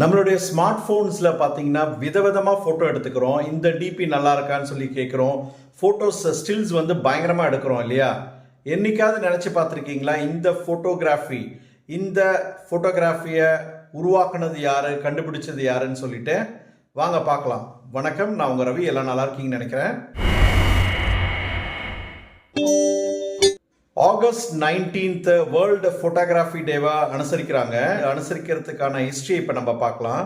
நம்மளுடைய ஸ்மார்ட் ஃபோன்ஸில் பார்த்தீங்கன்னா விதவிதமாக ஃபோட்டோ எடுத்துக்கிறோம். இந்த டிபி நல்லா இருக்கான்னு சொல்லி கேட்குறோம் ஃபோட்டோஸ் ஸ்டில்ஸ் வந்து பயங்கரமாக எடுக்கிறோம் இல்லையா? என்னைக்காவது நினச்சி பார்த்துருக்கீங்களா? இந்த ஃபோட்டோகிராஃபி இந்த ஃபோட்டோகிராஃபியை உருவாக்குனது யார்? கண்டுபிடிச்சது யாருன்னு சொல்லிட்டு? வாங்க பார்க்கலாம். வணக்கம் நான் உங்கள் ரவி. எல்லாம் நல்லா இருக்கீங்கன்னு நினைக்கிறேன். ஆகஸ்ட் நைன்டீன்த் வேர்ல்டு ஃபோட்டோகிராஃபி டேவா அனுசரிக்கிறாங்க. அனுசரிக்கிறதுக்கான ஹிஸ்ட்ரி இப்போ நம்ம பார்க்கலாம்.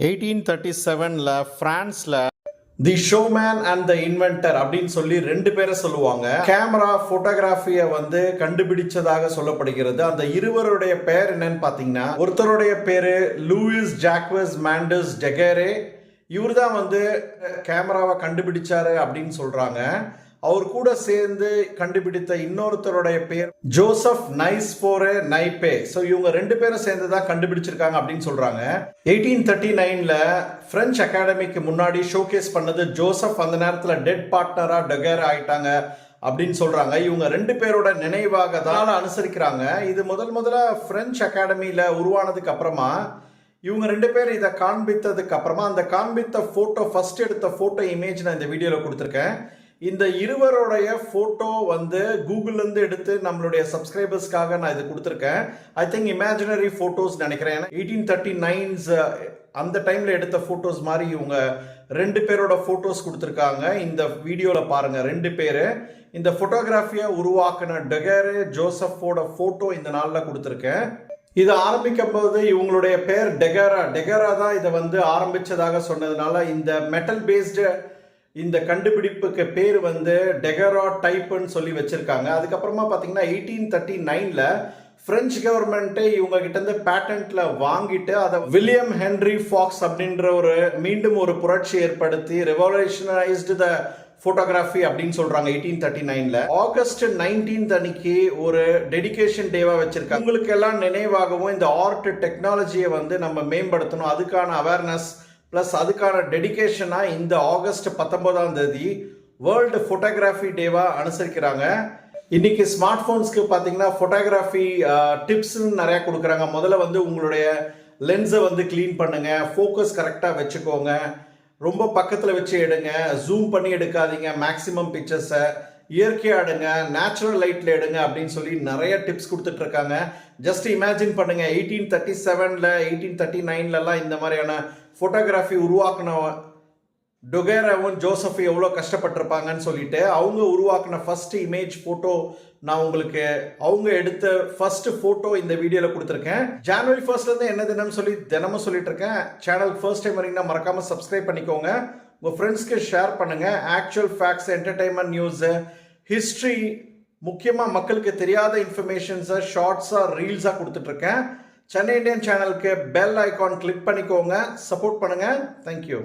எயிட்டீன் தேர்ட்டி செவனில் ஃப்ரான்ஸில் the showman and the inventor அப்படின்னு சொல்லி ரெண்டு பேரை சொல்லுவாங்க. கேமரா ஃபோட்டோகிராஃபியை வந்து கண்டுபிடிச்சதாக சொல்லப்படுகிறது. அந்த இருவருடைய பெயர் என்னன்னு பார்த்தீங்கன்னா ஒருத்தருடைய பேர் லூயிஸ் ஜாக்வஸ் மேண்டஸ் ஜெகேரே இவர் தான் வந்து கேமராவை கண்டுபிடிச்சாரு அப்படின்னு சொல்கிறாங்க அவர் கூட சேர்ந்து கண்டுபிடித்த இன்னொருத்தருடைய பேர் ஜோசப் நைஸ் போரே நைபே ஸோ இவங்க ரெண்டு பேரும் சேர்ந்து தான் கண்டுபிடிச்சிருக்காங்க அப்படின்னு சொல்றாங்க. எயிட்டீன் தேர்ட்டி நைன்ல பிரெஞ்சு அகாடமிக்கு முன்னாடி ஷோகேஸ் பண்ணது ஜோசப் அந்த நேரத்தில் டெட் பார்ட்னரா டொகேர் ஆயிட்டாங்க அப்படின்னு சொல்றாங்க. இவங்க ரெண்டு பேரோட நினைவாக தான் அனுசரிக்கிறாங்க. இது முதல் முதல்ல பிரெஞ்சு அகாடமியில உருவானதுக்கு அப்புறமா இவங்க ரெண்டு பேரும் இதை காண்பித்ததுக்கு அப்புறமா அந்த காண்பித்த போட்டோ ஃபர்ஸ்ட் எடுத்த போட்டோ இமேஜ் நான் இந்த வீடியோவில் கொடுத்துருக்கேன். இந்த இருவருடைய ஃபோட்டோ வந்து கூகுள்லேருந்து எடுத்து நம்மளுடைய சப்ஸ்கிரைபர்ஸ்க்காக நான் இது கொடுத்துருக்கேன். ஐ திங்க் இமேஜினரி ஃபோட்டோஸ் நினைக்கிறேன். ஏன்னா எயிட்டீன் தேர்ட்டி நைன்ஸ் அந்த டைமில் எடுத்த ஃபோட்டோஸ் மாதிரி இவங்க ரெண்டு பேரோட ஃபோட்டோஸ் கொடுத்துருக்காங்க. இந்த வீடியோவில் பாருங்கள் ரெண்டு பேர். இந்த ஃபோட்டோகிராஃபியை உருவாக்கின டெகரே ஜோசஃபோட ஃபோட்டோ இந்த நாளில் கொடுத்துருக்கேன். இது ஆரம்பிக்கும் போது இவங்களுடைய பேர் டெகரா. டெகரா தான் இதை வந்து ஆரம்பிச்சதாக சொன்னதுனால இந்த மெட்டல் பேஸ்டு இந்த கண்டுபிடிப்புக்கு பேர் வந்து டெகரா டைப்புன்னு சொல்லி வச்சிருக்காங்க. அதுக்கப்புறமா பார்த்தீங்கன்னா எயிட்டீன் தேர்ட்டி நைனில் பிரெஞ்சு கவர்மெண்ட்டே இவங்க கிட்ட இருந்து பேட்டன்ட்ல வாங்கிட்டு அதை வில்லியம் ஹென்ரி ஃபாக்ஸ் அப்படின்ற ஒரு மீண்டும் ஒரு புரட்சி ஏற்படுத்தி ரெவல்யூஷனைஸ்டு த ஃபோட்டோகிராஃபி அப்படின்னு சொல்றாங்க எயிட்டீன் தேர்ட்டி நைன்ல ஆகஸ்ட் நைன்டீன்த் அன்னைக்கு ஒரு டெடிகேஷன் டேவா வச்சிருக்காங்க. உங்களுக்கு எல்லாம் நினைவாகவும் இந்த ஆர்ட் டெக்னாலஜியை வந்து நம்ம மேம்படுத்தணும். அதுக்கான அவேர்னஸ் ப்ளஸ் அதுக்கான டெடிக்கேஷனாக இந்த ஆகஸ்ட் பத்தொன்பதாம் தேதி வேர்ல்டு ஃபோட்டோகிராஃபி டேவாக அனுசரிக்கிறாங்க. இன்னைக்கு ஸ்மார்ட் ஃபோன்ஸ்க்கு பார்த்தீங்கன்னா ஃபோட்டோகிராஃபி டிப்ஸ்ன்னு நிறையா கொடுக்குறாங்க. முதல்ல வந்து உங்களுடைய லென்ஸை வந்து க்ளீன் பண்ணுங்க. ஃபோக்கஸ் கரெக்டாக வச்சுக்கோங்க. ரொம்ப பக்கத்தில் வச்சு எடுங்க. ஜூம் பண்ணி எடுக்காதீங்க. மேக்ஸிமம் பிக்சர்ஸை இயற்கையாக எடுங்க நேச்சுரல் லைட்டில் எடுங்க அப்படின்னு சொல்லி நிறைய டிப்ஸ் கொடுத்துட்ருக்காங்க. ஜஸ்ட் இமேஜின் பண்ணுங்கள் எயிட்டீன் தேர்ட்டி செவனில் எயிட்டீன் தேர்ட்டி நைன்லலாம் இந்த மாதிரியான ஃபோட்டோகிராஃபி உருவாக்குன டொகேராவும் ஜோசஃப் எவ்வளோ கஷ்டப்பட்டிருப்பாங்கன்னு சொல்லிட்டு அவங்க உருவாக்குன ஃபர்ஸ்ட் இமேஜ் ஃபோட்டோ நான் உங்களுக்கு அவங்க எடுத்த ஃபர்ஸ்ட் ஃபோட்டோ இந்த வீடியோவில் கொடுத்துருக்கேன். ஜனவரி ஃபர்ஸ்ட்லேருந்து என்ன தினம்னு சொல்லி தினமும் சொல்லிட்டு இருக்கேன் சேனல் ஃபர்ஸ்ட் டைம் வரீங்கன்னா மறக்காமல் சப்ஸ்கிரைப் பண்ணிக்கோங்க. உங்கள் ஃப்ரெண்ட்ஸ்க்கு ஷேர் பண்ணுங்கள் actual facts entertainment news history முக்கியமாக மக்களுக்கு தெரியாத இன்ஃபர்மேஷன்ஸை ஷார்ட்ஸாக ரீல்ஸாக கொடுத்துட்ருக்கேன் சென்னை இந்தியன் சேனலுக்கு பெல் ஐக்கான் கிளிக் பண்ணிக்கோங்க. சப்போர்ட் பண்ணுங்கள் தேங்க்யூ